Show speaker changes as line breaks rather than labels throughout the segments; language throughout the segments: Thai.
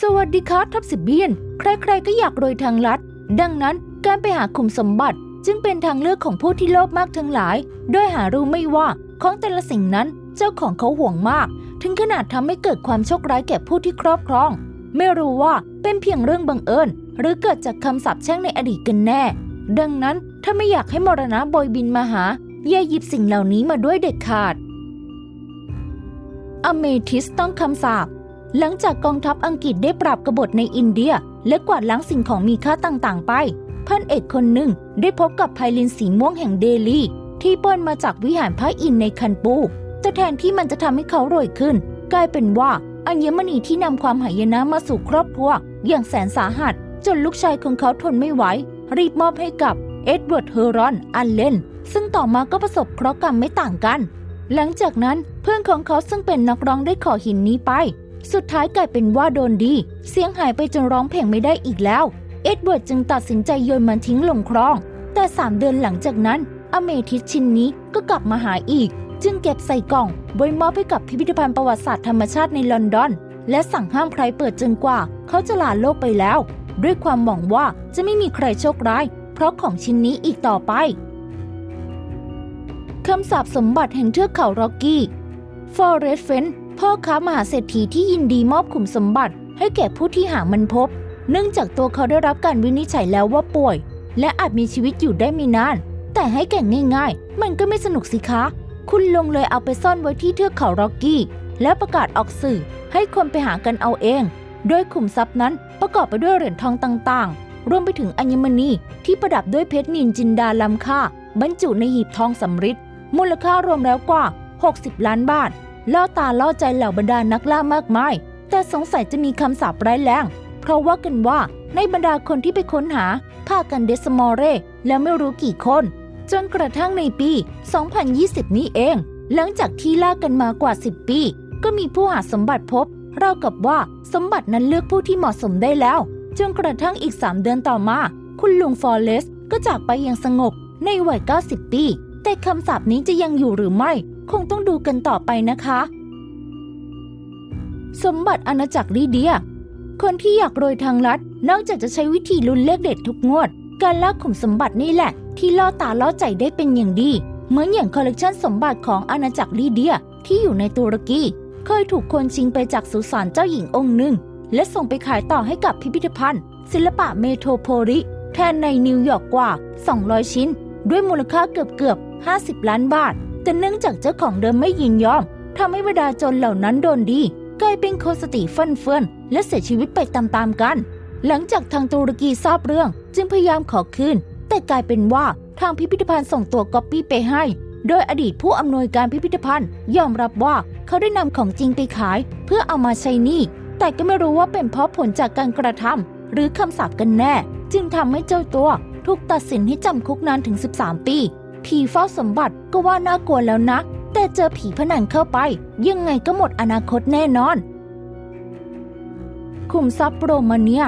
สวัสดีครับทัพสิบเบียน ใครๆก็อยากรวยทางลัด ดังนั้นการไปหาขุมสมบัติจึงเป็นทางเลือกของผู้ที่โลภมากทั้งหลาย โดยหารู้ไม่ว่าของแต่ละสิ่งนั้นเจ้าของเขาห่วงมาก ถึงขนาดทำให้เกิดความโชคร้ายแก่ผู้ที่ครอบครอง ไม่รู้ว่าเป็นเพียงเรื่องบังเอิญ หรือเกิดจากคำสาปแช่งในอดีตกันแน่ ดังนั้นถ้าไม่อยากให้มรณะโบยบินมาหาอย่าหยิบสิ่งเหล่านี้มาด้วยเด็ดขาด อเมทิสต้องคำสาป หลังจากกองทัพอังกฤษได้ปราบกบฏในอินเดีย และกวาดล้างสิ่งของมีค่าต่างๆ ไป พันเอกคนหนึ่งได้พบกับไพลินสีม่วงแห่งเดลี ที่ปล้นมาจากวิหารพระอินในคันปูแต่แทนที่มันจะทำให้เขารวยขึ้น กลายเป็นว่าอัญมณีที่นำความหายนะมาสู่ครอบครัวอย่างแสนสาหัส จนลูกชายของเขาทนไม่ไหวรีบมอบให้กับเอ็ดเวิร์ดเฮอรอน อันเลนซึ่งต่อมาก็ประสบเคราะห์กรรมไม่ต่างกัน หลังจากนั้นเพื่อนของเขาซึ่งเป็นนักร้องได้ขอหินนี้ไป สุดท้ายกลายเป็นว่าโดนดี เสียงหายไปจนร้องเพลงไม่ได้อีกแล้ว เอ็ดเวิร์ดจึงตัดสินใจโยนมันทิ้งลงคลอง แต่สามเดือนหลังจากนั้น อเมทิสชิ้นนี้ก็กลับมาหาอีก จึงเก็บใส่กล่องไว้มอบให้กับพิพิธภัณฑ์ประวัติศาสตร์ธรรมชาติในลอนดอน และสั่งห้ามใครเปิดจนกว่า เขาจะลาโลกไปแล้ว ด้วยความหวังว่าจะไม่มีใครโชคร้าย เพราะของชิ้นนี้อีกต่อไปคำสาปสมบัติแห่งเทือกเขาร็อกกี้ฟอเรสเฟน พ่อค้ามหาเศรษฐีที่ยินดีมอบขุมสมบัติ ให้แก่ผู้ที่หามันพบ เนื่องจากตัวเขาได้รับการวินิจฉัยแล้วว่าป่วย และอาจมีชีวิตอยู่ได้ไม่นาน แต่ให้แก่งง่าย ๆ มันก็ไม่สนุกสิคะ คุณลงเลยเอาไปซ่อนไว้ที่เทือกเขาร็อกกี้ แล้วประกาศออกสื่อ ให้คนไปหากันเอาเอง โดยขุมทรัพย์นั้นประกอบไปด้วยเหรียญทองต่างๆ รวมไปถึงอัญมณีที่ประดับด้วยเพชรนินจินดาล้ำค่า บรรจุในหีบทองสำริดมูลค่ารวมแล้วกว่า 60 ล้านบาท ล่อตาล่อใจเหล่าบรรดานักล่ามากมาย แต่สงสัยจะมีคำสาปร้ายแรง เพราะว่ากันว่าในบรรดาคนที่ไปค้นหาพากันเดสมอเรแล้วไม่รู้กี่คน จนกระทั่งในปี 2020 นี้เอง หลังจากที่ล่ากันมากว่า 10 ปี ก็มีผู้หาสมบัติพบ เรากับว่าสมบัตินั้นเลือกผู้ที่เหมาะสมได้แล้ว จนกระทั่งอีก 3 เดือนต่อมา คุณลุงฟอเรสก็จากไปอย่างสงบในวัย 90 ปี แต่คำสาปนี้จะยังอยู่หรือไม่ คงต้องดูกันต่อไปนะคะ สมบัติอาณาจักรลีเดีย คนที่อยากรวยทางลัด นอกจากจะใช้วิธีลุ้นเลขเด็ดทุกงวด การล่าขุมสมบัตินี่แหละ ที่ล่อตาล่อใจได้เป็นอย่างดี เหมือนอย่างคอลเลกชันสมบัติของอาณาจักรลีเดียที่อยู่ในตุรกี เคยถูกคนชิงไปจากสุสานเจ้าหญิงองค์หนึ่ง และส่งไปขายต่อให้กับพิพิธภัณฑ์ ศิลปะเมโทรโพลิแทนในนิวยอร์กกว่า 200 ชิ้น ด้วยมูลค่าเกือบเกือบ50 ล้านบาท แต่เนื่องจากเจ้าของเดิมไม่ยินยอมทำให้บรรดาจนเหล่านั้นโดนดี กลายเป็นคนสติฟั่นเฟือน และเสียชีวิตไปตามๆกัน หลังจากทางตุรกีทราบเรื่อง จึงพยายามขอคืน แต่กลายเป็นว่าทางพิพิธภัณฑ์ส่งตัวก๊อปปี้ไปให้ โดยอดีตผู้อำนวยการพิพิธภัณฑ์ ยอมรับว่าเขาได้นำของจริงไปขาย เพื่อเอามาใช้หนี้แต่ก็ไม่รู้ว่าเป็นเพราะผลจากการกระทำหรือคำสาปกันแน่ จึงทำให้เจ้าตัวถูกตัดสินให้จำคุกนานถึง 13 ปี ผีเฝ้าสมบัติก็ว่าน่ากลัวแล้วนะ แต่เจอผีผนังเข้าไป ยังไงก็หมดอนาคตแน่นอน คุมทรัพย์โรมาเนีย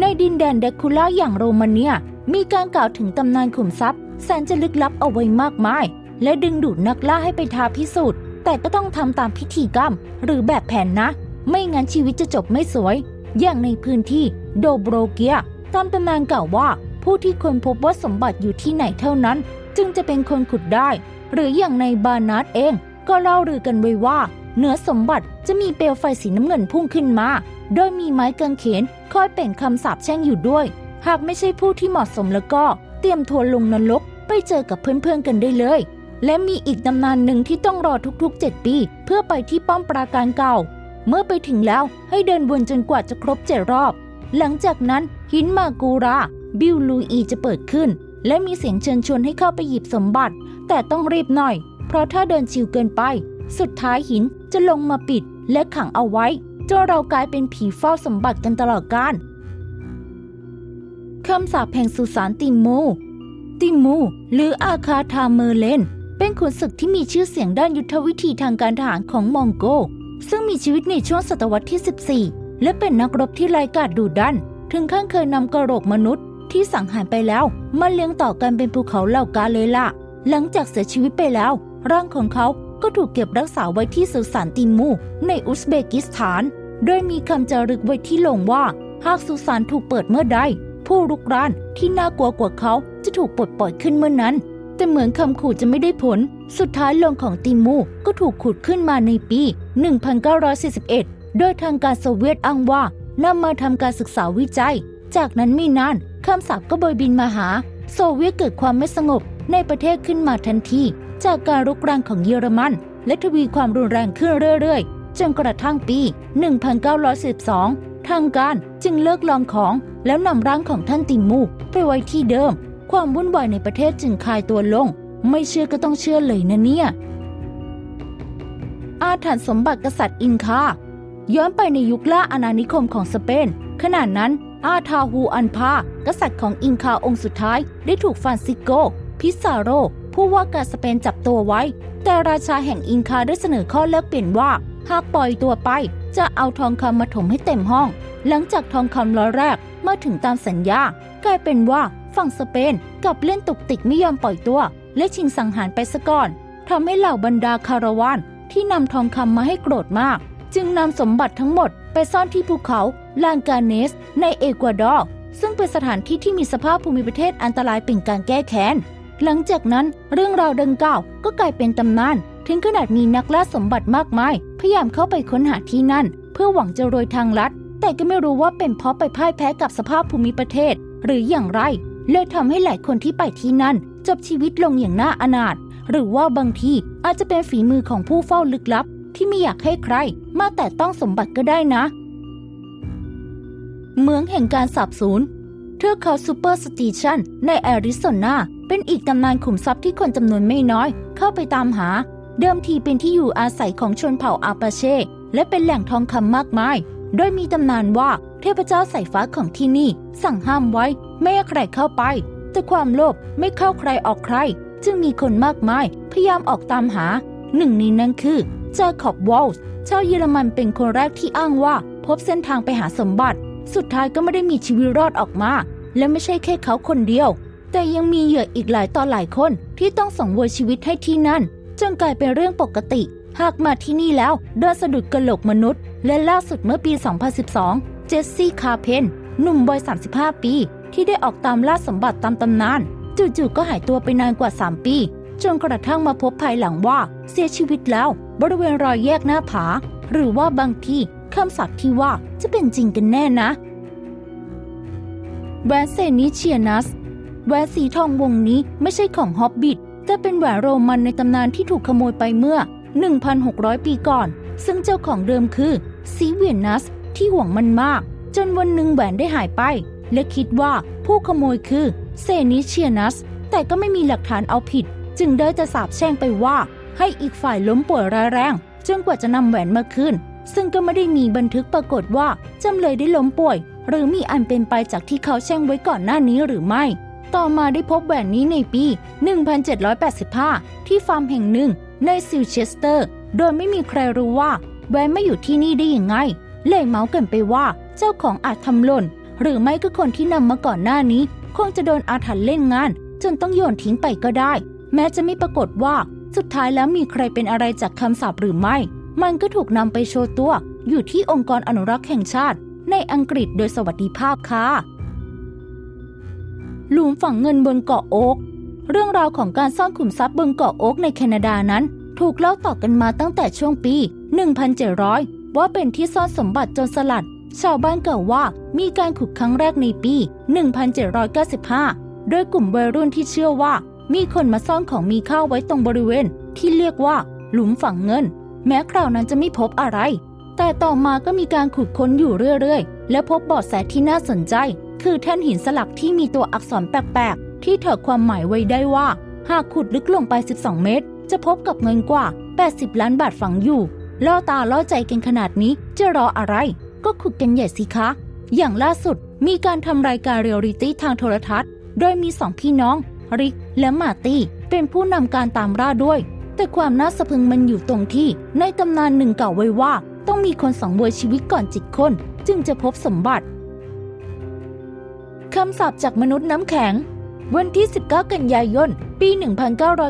ในดินแดนเดคูล่าอย่างโรมาเนีย มีการกล่าวถึงตำนานขุมทรัพย์แสนจะลึกลับเอาไว้มากมาย และดึงดูดนักล่าให้ไปท้าพิสูจน์แต่ก็ต้องทำตามพิธีกรรม หรือแบบแผนนะ ไม่งั้นชีวิตจะจบไม่สวย อย่างในพื้นที่โดโบรเกียตามตำนานกล่าวว่า ผู้ที่คนพบว่าสมบัติอยู่ที่ไหนเท่านั้น จึงจะเป็นคนขุดได้ หรืออย่างในบานาร์ดเอง ก็เล่าลือกันไว้ว่าเหนือสมบัติจะมีเปลวไฟสีน้ำเงินพุ่งขึ้นมา โดยมีไม้กางเขนคอยเป็นคำสาปแช่งอยู่ด้วย หากไม่ใช่ผู้ที่เหมาะสมแล้วก็ เตรียมทัวร์ลงนรกไปเจอกับเพื่อนๆกันได้เลย และมีอีกตำนานหนึ่งที่ต้องรอทุกๆ 7 ปี เพื่อไปที่ป้อมปราการเก่า เมื่อไปถึงแล้วให้เดินวนจนกว่าจะครบเจ็ดรอบ หลังจากนั้นหินมากูรา บิลลูอีจะเปิดขึ้น และมีเสียงเชิญชวนให้เข้าไปหยิบสมบัติ แต่ต้องรีบหน่อย เพราะถ้าเดินชิวเกินไป สุดท้ายหินจะลงมาปิดและขังเอาไว้จนเรากลายเป็นผีเฝ้าสมบัติกันตลอดกาลคำสาปแห่งสุสานติมู ติมู หรืออาคาทาเมอร์เลน เป็นขุนศึกที่มีชื่อเสียงด้านยุทธวิธีทางการทหารของมองโก ซึ่งมีชีวิตในช่วงศตวรรษที่ 14 และเป็นนักรบที่ไร้กาจดุดัน ถึงขั้นเคยนำกระโหลกมนุษย์ ที่สังหารไปแล้วมาเลี้ยงต่อกันเป็นภูเขาเหล่ากาเลยล่ะ หลังจากเสียชีวิตไปแล้ว ร่างของเขาก็ถูกเก็บรักษาไว้ที่สุสานติมู ในอุซเบกิสถาน โดยมีคำจารึกไว้ที่ลงว่า หากสุสานถูกเปิดเมื่อใด ผู้รุกรานที่น่ากลัวกว่าเขาจะถูกปลดปล่อยขึ้นเมื่อนั้น แต่เหมือนคำขู่จะไม่ได้ผล สุดท้ายลงของติมูก็ถูกขุดขึ้นมาในปี 1941 โดยทางการโซเวียตอ้างว่านำมาทำการศึกษาวิจัย จากนั้นไม่นาน คำสาปก็โบยบินมาหา โซเวียตเกิดความไม่สงบในประเทศขึ้นมาทันที จากการรุกรานของเยอรมัน และทวีความรุนแรงขึ้นเรื่อยๆ จนกระทั่งปี 1912 ทางการจึงเลิกลองของแล้วนำร่างของท่านติมูไปไว้ที่เดิม ความวุ่นวายในประเทศจึงคลายตัวลง ไม่เชื่อก็ต้องเชื่อเลยนะเนี่ย อาถรรพ์สมบัติกษัตริย์อินคาย้อนไปในยุคล่าอาณานิคมของสเปนขณะนั้น อาทาฮูอันพากษัตริย์ของอินคาองค์สุดท้าย ได้ถูกฟานซิโก พิซาโร ผู้ว่าการสเปนจับตัวไว้ แต่ราชาแห่งอินคาได้เสนอข้อแลกเปลี่ยนว่า หากปล่อยตัวไป จะเอาทองคำมาถมให้เต็มห้อง หลังจากทองคำร้อยแรกเมาถึงตามสัญญา กลายเป็นว่าฝั่งสเปนกลับเล่นตุกติกไม่ยอมปล่อยตัว และชิงสังหารไปซะก่อนทำให้เหล่าบรรดาคาราวานที่นำทองคำมาให้โกรธมาก จึงนำสมบัติทั้งหมดไปซ่อนที่ภูเขาลานกาเนส ในเอกวาดอร์ซึ่งเป็นสถานที่ที่มีสภาพภูมิประเทศอันตรายเป็นการแก้แค้น หลังจากนั้นเรื่องราวดังกล่าวก็กลายเป็นตำนาน ถึงขนาดมีนักล่าสมบัติมากมาย พยายามเข้าไปค้นหาที่นั่น เพื่อหวังจะโรยทางลัด แต่ก็ไม่รู้ว่าเป็นเพราะไปพ่ายแพ้กับสภาพภูมิประเทศ หรืออย่างไร เลยทำให้หลายคนที่ไปที่นั่น จบชีวิตลงอย่างน่าอนาถหรือว่าบางทีอาจจะเป็นฝีมือของผู้เฝ้าลึกลับ ที่ไม่อยากให้ใคร มาแต่ต้องสมบัติก็ได้นะ เมืองแห่งการสาบสูญเทือกเขาซูเปอร์สติชันในแอริโซนา เป็นอีกตำนานขุมทรัพย์ที่คนจำนวนไม่น้อย เข้าไปตามหา เดิมทีเป็นที่อยู่อาศัยของชนเผ่าอาปาเช่ และเป็นแหล่งทองคำมากมาย โดยมีตำนานว่าเทพเจ้าสายฟ้าของที่นี่ สั่งห้ามไว้ ไม่ให้ใครเข้าไป แต่ความโลภไม่เข้าใครออกใคร จึงมีคนมากมาย พยายามออกตามหา หนึ่งในนั้นคือ เจอขอบวอลส์ชาวเยอรมันเป็นคนแรกที่อ้างว่า พบเส้นทางไปหาสมบัติ สุดท้ายก็ไม่ได้มีชีวิตรอดออกมา และไม่ใช่แค่เขาคนเดียว แต่ยังมีเหยื่ออีกหลายต่อหลายคนที่ต้องสังเวยชีวิตให้ที่นั่นจนกลายเป็นเรื่องปกติ หากมาที่นี่แล้วเดินสะดุดกระโหลกมนุษย์ และล่าสุดเมื่อปี 2012 เจสซี่คาร์เพนหนุ่มวัย 35 ปี ที่ได้ออกตามล่าสมบัติตามตำนาน จู่ๆก็หายตัวไปนานกว่า 3 ปี จนกระทั่งมาพบภายหลังว่าเสียชีวิตแล้ว บริเวณรอยแยกหน้าผา หรือว่าบางที่คำศัพท์ที่ว่าจะเป็นจริงกันแน่นะแหวนเซนิเชียนัสแหวนสีทองวงนี้ไม่ใช่ของฮอบบิทแต่เป็นแหวนโรมันในตำนานที่ถูกขโมยไปเมื่อ 1,600 ปีก่อน ซึ่งเจ้าของเดิมคือซีเวียนัสที่ห่วงมันมาก จนวันหนึ่งแหวนได้หายไป และคิดว่าผู้ขโมยคือเซนิเชียนัส แต่ก็ไม่มีหลักฐานเอาผิด จึงได้จะสาบแช่งไปว่า ให้อีกฝ่ายล้มป่วยร้ายแรงจนกว่าจะนำแหวนมาคืนซึ่งก็ไม่ได้มีบันทึกปรากฏว่าจำเลยได้ล้มป่วย หรือมีอันเป็นไปจากที่เขาแช่งไว้ก่อนหน้านี้หรือไม่ ต่อมาได้พบแหวนนี้ในปี 1785 ที่ฟาร์มแห่งหนึ่งในซิลเชสเตอร์ โดยไม่มีใครรู้ว่าแหวนไม่อยู่ที่นี่ได้ยังไง เลยเมาส์กันไปว่าเจ้าของอาจทำหล่น หรือไม่ก็คนที่นำมาก่อนหน้านี้ คงจะโดนอาถรรพ์เล่นงาน จนต้องโยนทิ้งไปก็ได้ แม้จะไม่ปรากฏว่า สุดท้ายแล้วมีใครเป็นอะไรจากคำสาปหรือไม่ มันก็ถูกนำไปโชว์ตัว อยู่ที่องค์กรอนุรักษ์แห่งชาติ ในอังกฤษโดยสวัสดิภาพค่ะหลุมฝังเงินบนเกาะโอ๊กเรื่องราวของการซ่อนขุมทรัพย์บนเกาะโอ๊กในแคนาดานั้น ถูกเล่าต่อกันมาตั้งแต่ช่วงปี 1700 ว่าเป็นที่ซ่อนสมบัติจนสลัด ชาวบ้านกล่าวว่ามีการขุดครั้งแรกในปี 1795 โดยกลุ่มวัยรุ่นที่เชื่อว่า มีคนมาซ่อนของมีค่าไว้ตรงบริเวณ ที่เรียกว่า หลุมฝังเงิน แม้คราวนั้นจะไม่พบอะไร แต่ต่อมาก็มีการขุดค้นอยู่เรื่อยๆ และพบเบาะแสที่น่าสนใจ คือแท่นหินสลักที่มีตัวอักษรแปลกๆ ที่เถอความหมายไว้ได้ว่า หากขุดลึกลงไป 12 เมตร จะพบกับเงินกว่า 80 ล้านบาทฝังอยู่ ล่อตาล่อใจกันขนาดนี้จะรออะไร ก็ขุดกันใหญ่สิคะ อย่างล่าสุดมีการทำรายการเรียลลิตี้ทางโทรทัศน์ โดยมีสองพี่น้อง ริก และมาตี้เป็นผู้นำการตามล่าด้วย แต่ความน่าสะพึงมันอยู่ตรงที่ ในตำนานหนึ่งกล่าวไว้ว่า ต้องมีคนสังเวยชีวิตก่อนจิตคนจึงจะพบสมบัติคำสาปจากมนุษย์น้ำแข็ง วันที่ 19 กันยายน ปี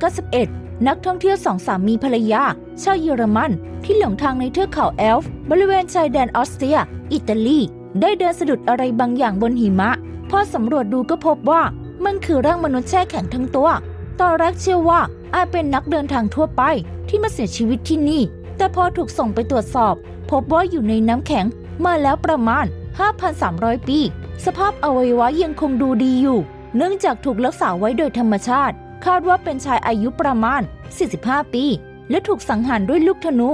1991 นักท่องเที่ยวสองสามีภรรยา ชาวเยอรมัน ที่หลงทางในเทือกเขาแอลฟ์ บริเวณชายแดนออสเตรีย อิตาลี ได้เดินสะดุดอะไรบางอย่างบนหิมะ พอสำรวจดูก็พบว่า มันคือร่างมนุษย์แช่แข็งทั้งตัว ตอนแรกเชื่อว่าอาจเป็นนักเดินทางทั่วไปที่มาเสียชีวิตที่นี่ แต่พอถูกส่งไปตรวจสอบ พบว่าอยู่ในน้ำแข็งมาแล้วประมาณ 5,300 ปี สภาพอวัยวะยังคงดูดีอยู่ เนื่องจากถูกรักษาไว้โดยธรรมชาติ คาดว่าเป็นชายอายุประมาณ 45 ปี และถูกสังหารด้วยลูกธนู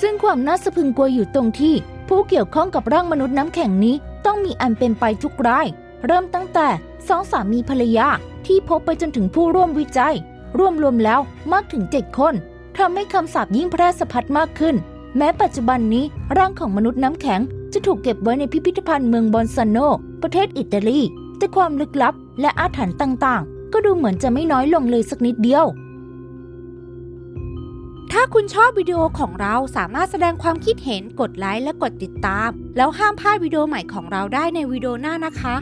ซึ่งความน่าสะพึงกลัวอยู่ตรงที่ ผู้เกี่ยวข้องกับร่างมนุษย์น้ำแข็งนี้ต้องมีอันเป็นไปทุกราย เริ่มตั้งแต่สองสามีภรรยาที่พบไปจนถึงผู้ร่วมวิจัย รวมรวมแล้วมากถึง7คนทำให้คำสาปยิ่งแพร่สะพัดมากขึ้น แม้ปัจจุบันนี้ร่างของมนุษย์น้ำแข็งจะถูกเก็บไว้ในพิพิธภัณฑ์เมืองบอนซาโน ประเทศอิตาลี แต่ความลึกลับและอาถรรพ์ต่างๆ ก็ดูเหมือนจะไม่น้อยลงเลยสักนิดเดียว
ถ้าคุณชอบวิดีโอของเราสามารถแสดงความคิดเห็นกดไลค์และกดติดตาม แล้วห้ามพลาดวิดีโอใหม่ของเราได้ในวิดีโอหน้านะคะ